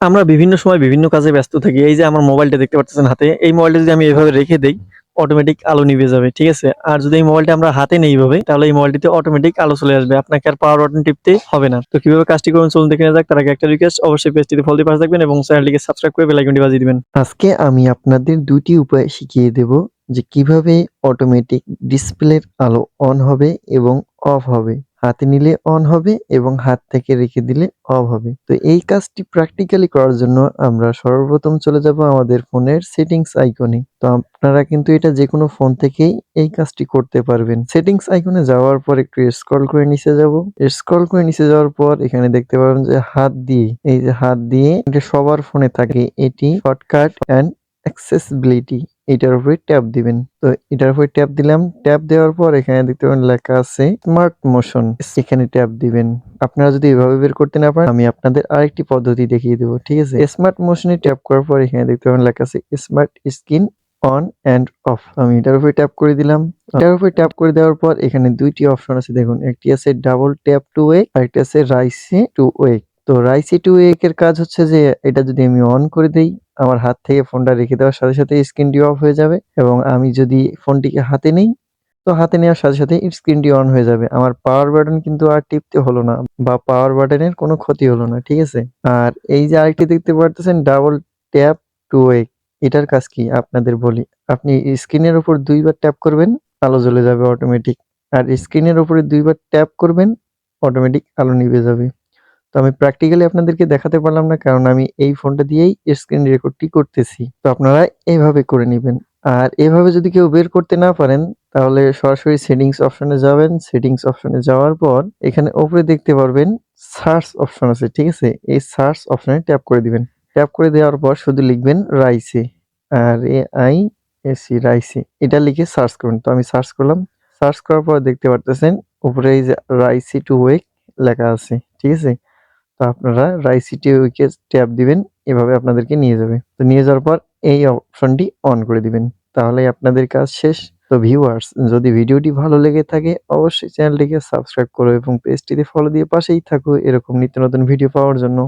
আমরা বিভিন্ন সময় বিভিন্ন কাজে ব্যস্ত থাকি। এই যে আমার মোবাইলটা দেখতে পাচ্ছেন হাতে, এই মোবাইলটা যদি আমি এভাবে রেখে দেই অটোমেটিক আলো নিভে যাবে, ঠিক আছে? আর যদি এই মোবাইলটা আমরা হাতে নেই ভাবে তাহলে এই মোবাইলটিতে অটোমেটিক আলো চলে আসবে। আপনাকে আর পাওয়ার বাটন টিপতে হবে না। তো কীভাবে কাজটি করবেন চলুন দেখে যাক। তার আগে একটা রিকোয়েস্ট অবশ্যই পেজটিতে ফলো দিয়ে পাশে থাকবেন এবং চ্যানেলটিকে সাবস্ক্রাইব করে বেল আইকনটি বাজিয়ে দিবেন। আজকে আমি আপনাদের দুটি উপায় শিখিয়ে দেব যে কীভাবে অটোমেটিক ডিসপ্লের আলো অন হবে এবং অফ হবে। হাতে নিলে অন হবে এবং হাত থেকে রেখে দিলে অফ হবে। তো এই কাজটি প্র্যাকটিক্যালি করার জন্য আমরা সর্বপ্রথম চলে যাব আমাদের ফোনের সেটিংস আইকনে তো আপনারা কিন্তু এটা যে কোনো ফোন থেকেই এই কাজটি করতে পারবেন। সেটিংস আইকনে যাওয়ার পর একটু স্ক্রল করে নিচে যাব। স্ক্রল করে নিচে যাওয়ার পর এখানে দেখতে পাবেন যে হাত দিয়ে, এই যে হাত দিয়ে এটা সবার ফোনে থাকে। এটি শর্টকাট অ্যান্ড অ্যাক্সেসিবিলিটি এটার উপরে ট্যাপ দিবেন। তো এটার উপরে ট্যাপ দিলাম, ট্যাপ দেওয়ার পর এখানে দেখতে পাবেন লেখা আছে স্মার্ট মোশন এখানে ট্যাপ দিবেন। আপনারা যদি এভাবে বের করতে না পারেন, আমি আপনাদের আরেকটি পদ্ধতি দেখিয়ে দেবো, ঠিক আছে? স্মার্ট মোশনে ট্যাপ করার পর এখানে দেখতে পাবেন লেখা আছে smart screen on and off আমি এটার উপরে ট্যাপ করে দিলাম। এটার উপরে ট্যাপ করে দেওয়ার পর এখানে দুইটি অপশন আছে। দেখুন, একটি আছে ডাবল ট্যাপ টু ওয়েক আর একটি আছে রাইসে টু ওয়েক তো রাইসি টু ওয়েক এর কাজ হচ্ছে যে, এটা যদি আমি অন করে দেই, আমার হাত থেকে ফোনটা রেখে দেওয়ার সাথে সাথে স্ক্রিনটি অফ হয়ে যাবে এবং আমি যদি ফোনটিকে হাতে নেই, তো হাতে নেওয়ার সাথে সাথে স্ক্রিনটি অন হয়ে যাবে। আমার পাওয়ার বাটন কিন্তু আর টিপতে হলো না বা পাওয়ার বাটনের কোনো ক্ষতি হলো না, ঠিক আছে? আর এই যে আরেকটি দেখতে পারতেছেন ডাবল ট্যাপ টু ওয়েক এটার কাজ কি? আপনাদের বলি, আপনি স্ক্রিনের উপর দুইবার ট্যাপ করবেন, আলো জ্বলে যাবে অটোমেটিক আর স্ক্রিনের উপরে দুইবার ট্যাপ করবেন অটোমেটিক আলো নিভে যাবে। তো আমি প্র্যাকটিক্যালি আপনাদেরকে দেখাতে পারলাম না, কারণ আমি এই ফোনটা দিয়েই স্ক্রিন রেকর্ডটি করতেছি। তো আপনারা এইভাবে করে নেবেন। আর এভাবে যদি কেউ বের করতে না পারেন, তাহলে সরাসরি সেটিংস অপশনে যাবেন। সেটিংস অপশনে যাওয়ার পর এখানে উপরে দেখতে পারবেন সার্চ অপশন আছে, ঠিক আছে? এই সার্চ অপশনে ট্যাপ করে দিবেন। ট্যাপ করে দেওয়ার পর শুধু লিখবেন রাইসে আর এ আই এসি রাইসে এটা লিখে সার্চ করুন। তো আমি সার্চ করলাম। সার্চ করার পর দেখতে পারতেছেন, উপরে এই যে রাইসি টু ওয়েক লেখা আছে, ঠিক আছে? তো আপনারা রাইসিটি উইকে ট্যাপ দিবেন, এভাবে আপনাদেরকে নিয়ে যাবে। তো নিয়ে যাওয়ার পর এই অপশনটি অন করে দিবেন। তাহলে আপনাদের কাজ শেষ। তো ভিউয়ার্স যদি ভিডিওটি ভালো লেগে থাকে, অবশ্যই চ্যানেলটিকে সাবস্ক্রাইব করো এবং পেজটিতে ফলো দিয়ে পাশেই থাকো। এরকম নিত্য নতুন ভিডিও পাওয়ার জন্য।